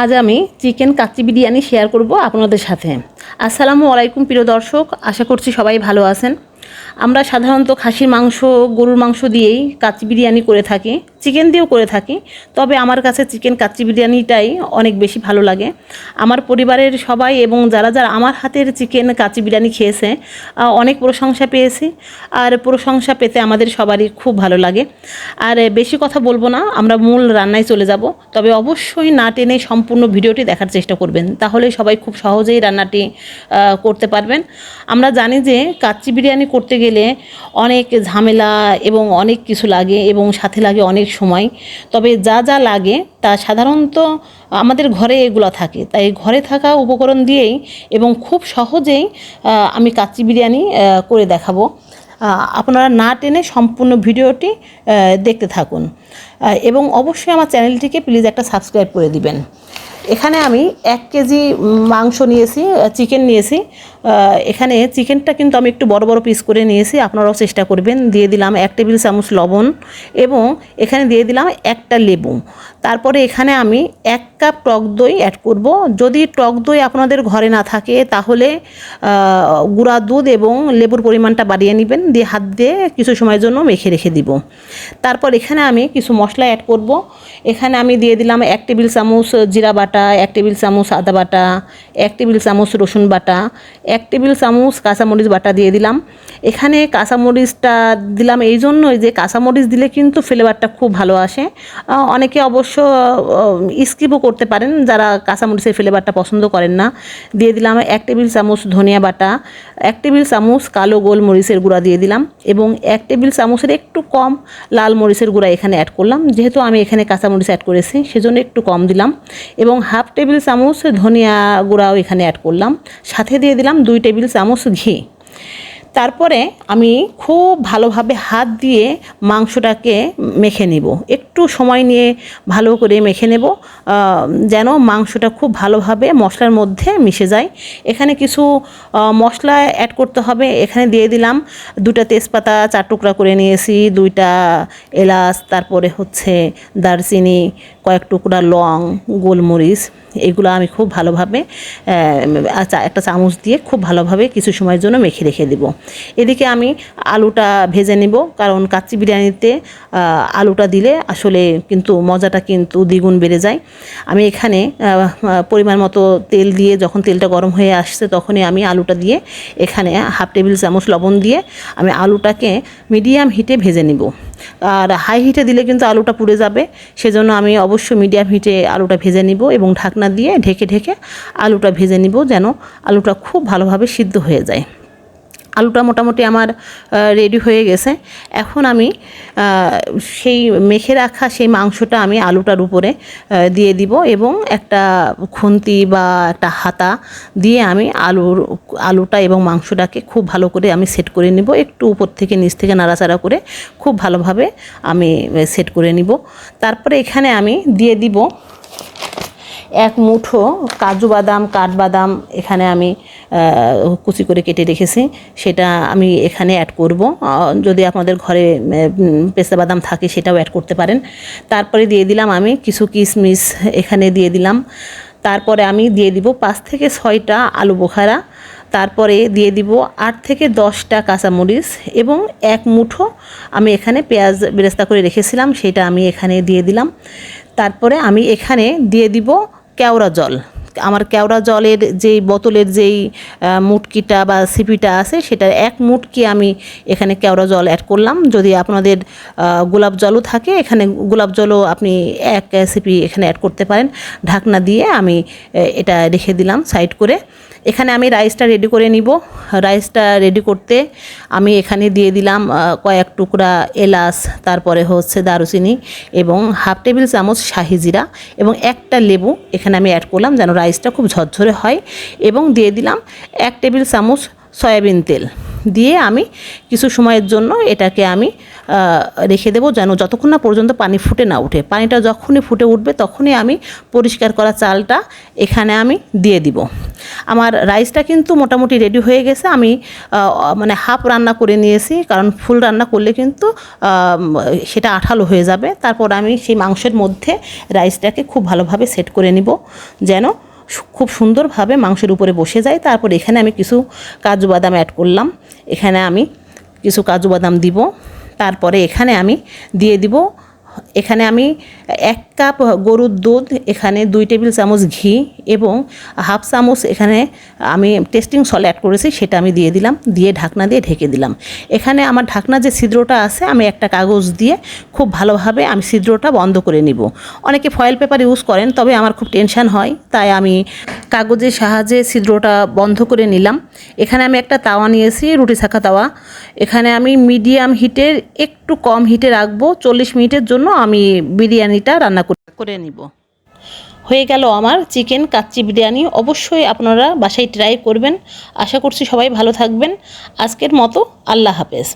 আজ আমি chicken kacchi biryani share করব আপনাদের সাথে। আসসালামু আলাইকুম, প্রিয় দর্শক। আশা করছি সবাই ভালো আছেন। আমরা সাধারণত খাসির মাংস, গরুর মাংস দিয়েই কাচ্চি বিরিয়ানি করে থাকি। চিকেন দিয়েও করে থাকি। তবে আমার কাছে চিকেন কাচ্চি বিরিয়ানিটাই অনেক বেশি ভালো লাগে। আমার পরিবারের সবাই এবং যারা যারা আমার হাতের চিকেন কাচ্চি বিরিয়ানি খেয়েছে অনেক প্রশংসা পেয়েছি। আর প্রশংসা পেতে আমাদের সবারই খুব ভালো লাগে। আর বেশি কথা বলব না, আমরা মূল রান্নায় চলে যাব। তবে অবশ্যই না টেনে সম্পূর্ণ ভিডিওটি দেখার চেষ্টা করবেন। তাহলে সবাই খুব সহজেই রান্নাটি করতে পারবেন। আমরা জানি যে কাচ্চি বিরিয়ানি করতে গেলে অনেক ঝামেলা এবং অনেক কিছু লাগে এবং সাথে লাগে অনেক সময়। তবে যা যা লাগে তা সাধারণত আমাদের ঘরে এগুলো থাকে। তাই ঘরে থাকা উপকরণ দিয়েই এবং খুব সহজেই আমি কাচ্চি বিরিয়ানি করে দেখাবো। আপনারা না টেনে সম্পূর্ণ ভিডিওটি দেখতে থাকুন। এবং অবশ্যই আমার চ্যানেলটিকে প্লিজ একটা সাবস্ক্রাইব করে দিবেন। এখানে আমি এক কেজি মাংস নিয়েছি চিকেন নিয়েছি। এখানে চিকেনটা কিন্তু আমি একটু বড় বড় পিস করে নিয়েছি, আপনারাও চেষ্টা করবেন। দিয়ে দিলাম এক টেবিল চামচ লবণ এবং এখানে দিয়ে দিলাম একটা লেবু। তারপরে এখানে আমি এক কাপ টক দই অ্যাড করব। যদি টক দই আপনাদের ঘরে না থাকে, তাহলে গুঁড়া দুধ এবং লেবুর পরিমাণটা বাড়িয়ে নেবেন, দিয়ে হাত দিয়ে কিছু সময়ের জন্য মেখে রেখে দিব। তারপর এখানে আমি কিছু মশলা অ্যাড করব। এখানে আমি দিয়ে দিলাম এক টেবিল চামচ জিরা বাটা, এক টেবিল চামচ আদা বাটা, এক টেবিল চামচ রসুন বাটা, এক টেবিল চামচ কাঁচামরিচ বাটা দিয়ে দিলাম। এখানে কাঁচামরিচটা দিলাম এই জন্যই যে কাঁচামরিচ দিলে কিন্তু ফ্লেভারটা খুব ভালো আসে। অনেকে অবশ্য স্কিপও করতে পারেন, যারা কাঁচামরিচের ফ্লেভারটা পছন্দ করেন না, দিয়ে দিলাম এক টেবিল চামচ ধনিয়া বাটা, এক টেবিল চামচ কালো গোল মরিচের গুঁড়া দিয়ে দিলাম এবং এক টেবিল চামচের একটু কম লাল মরিচের গুঁড়া এখানে অ্যাড করলাম। যেহেতু আমি এখানে কাঁচামরিচ অ্যাড করেছি, সেজন্য একটু কম দিলাম এবং হাফ টেবিল চামচ ধনিয়া গুঁড়াও এখানে অ্যাড করলাম। সাথে দিয়ে দিলাম দুই টেবিল চামচ ঘি। তারপরে আমি খুব ভালোভাবে হাত দিয়ে মাংসটাকে মেখে নেব। একটু সময় নিয়ে ভালো করে মেখে নেব যেন মাংসটা খুব ভালোভাবে মশলার মধ্যে মিশে যায়। এখানে কিছু মশলা অ্যাড করতে হবে। এখানে দিয়ে দিলাম দুটা তেজপাতা, চার টুকরা করে নিয়েছি, দুইটা এলাচ, তারপরে হচ্ছে দারচিনি কয়েক টুকরা লং, গোলমরিচ, এগুলো আমি খুব ভালোভাবে চা- একটা চামচ দিয়ে খুব ভালোভাবে কিছু সময়ের জন্য মেখে রেখে দেব। এদিকে আমি আলুটা ভেজে নেব, কারণ কাচ্চি বিরিয়ানিতে আলুটা দিলে আসলে কিন্তু মজাটা কিন্তু দ্বিগুণ বেড়ে যায়। আমি এখানে পরিমাণ মতো তেল দিয়ে যখন তেলটা গরম হয়ে আসছে তখনই আমি আলুটা দিয়ে এখানে হাফ টেবিল চামচ লবণ দিয়ে আমি আলুটাকে মিডিয়াম হিটে ভেজে নিব। আর হাই হিটে দিলে কিন্তু আলুটা পুড়ে যাবে। সেজন্য আমি অবশ্যই মিডিয়াম হিটে আলুটা ভেজে নিব এবং ঢাকনা দিয়ে ঢেকে ঢেকে আলুটা ভেজে নিব যেন আলুটা খুব ভালোভাবে সিদ্ধ হয়ে যায়। আলুটা মোটামুটি আমার রেডি হয়ে গেছে। এখন আমি সেই মেখে রাখা সেই মাংসটা আমি আলুটার উপরে দিয়ে দিব এবং একটা খুন্তি বা একটা হাতা দিয়ে আমি আলুর আলুটা এবং মাংসটাকে খুব ভালো করে আমি সেট করে নিব। একটু উপর থেকে নিচ থেকে নাড়াচাড়া করে খুব ভালোভাবে আমি সেট করে নিব। তারপরে এখানে আমি দিয়ে দিব এক মুঠো কাজু বাদাম, কাঠবাদাম এখানে আমি কুচি করে কেটে রেখেছি। সেটা আমি এখানে অ্যাড করব। যদি আপনাদের ঘরে পেস্তা বাদাম থাকে সেটাও অ্যাড করতে পারেন। তারপরে দিয়ে দিলাম আমি কিছু কিশমিশ এখানে দিয়ে দিলাম। তারপরে আমি দিয়ে দিব পাঁচ থেকে ছয়টা আলু বোখারা। তারপরে দিয়ে দিব আট থেকে দশটা কাঁচামরিচ এবং এক মুঠো আমি এখানে পেঁয়াজ বেরেস্তা করে রেখেছিলাম, সেটা আমি এখানে দিয়ে দিলাম। তারপরে আমি এখানে দিয়ে দিব কেওড়া জল। আমার কেওড়া জলের যেই বোতলের যেই মুটকিটা বা সিপিটা আছে, সেটার এক মুটকি আমি এখানে কেওড়া জল অ্যাড করলাম। যদি আপনাদের গোলাপ জলও থাকে, এখানে গোলাপ জলও আপনি এক সিপি এখানে অ্যাড করতে পারেন। ঢাকনা দিয়ে আমি এটা রেখে দিলাম সাইড করে। এখানে আমি রাইসটা রেডি করে নিব। রাইসটা রেডি করতে আমি এখানে দিয়ে দিলাম কয়েক টুকরা এলাচ, তারপরে হচ্ছে দারুচিনি এবং হাফ টেবিল চামচ শাহি জিরা এবং একটা লেবু এখানে আমি অ্যাড করলাম যেন রাইসটা খুব ঝরঝরে হয় এবং দিয়ে দিলাম এক টেবিল চামচ সয়াবিন তেল। দিয়ে আমি কিছু সময়ের জন্য এটাকে আমি রেখে দেবো যেন যতক্ষণ না পর্যন্ত পানি ফুটে না ওঠে পানিটা যখনই ফুটে উঠবে তখনই আমি পরিষ্কার করা চালটা এখানে আমি দিয়ে দিব। আমার রাইসটা কিন্তু মোটামুটি রেডি হয়ে গেছে। আমি মানে হাফ রান্না করে নিয়েছি, কারণ ফুল রান্না করলে কিন্তু সেটা আঠালো হয়ে যাবে। তারপর আমি সেই মাংসের মধ্যে রাইসটাকে খুব ভালোভাবে সেট করে নিব, যেন খুব সুন্দরভাবে মাংসের উপরে বসে যায়। তারপর এখানে আমি কিছু কাজু বাদাম অ্যাড করলাম। এখানে আমি কিছু কাজু বাদাম দিব। তারপরে এখানে আমি দিয়ে দিব এখানে আমি এক কাপ গরুর দুধ, এখানে দুই টেবিল চামচ ঘি এবং হাফ চামচ এখানে আমি টেস্টিং সল অ্যাড করেছি, সেটা আমি দিয়ে দিলাম, দিয়ে ঢাকনা দিয়ে ঢেকে দিলাম। এখানে আমার ঢাকনা যে ছিদ্রটা আছে, আমি একটা কাগজ দিয়ে খুব ভালোভাবে আমি ছিদ্রটা বন্ধ করে নিব। অনেকে ফয়েল পেপার ইউজ করেন, তবে আমার খুব টেনশন হয়, তাই আমি কাগজের সাহায্যে ছিদ্রটা বন্ধ করে নিলাম। এখানে আমি একটা তাওয়া নিয়েছি, রুটি শাখা তাওয়া। এখানে আমি মিডিয়াম হিটের একটু কম হিটে রাখব, চল্লিশ মিনিটের জন্য আমি বিরিয়ানিটা রান্না করে নিব। হয়ে গেল আমার চিকেন কাচ্চি বিরিয়ানি। অবশ্যই আপনারা বাসায় ট্রাই করবেন। আশা করছি সবাই ভালো থাকবেন। আজকের মতো আল্লাহ হাফেজ।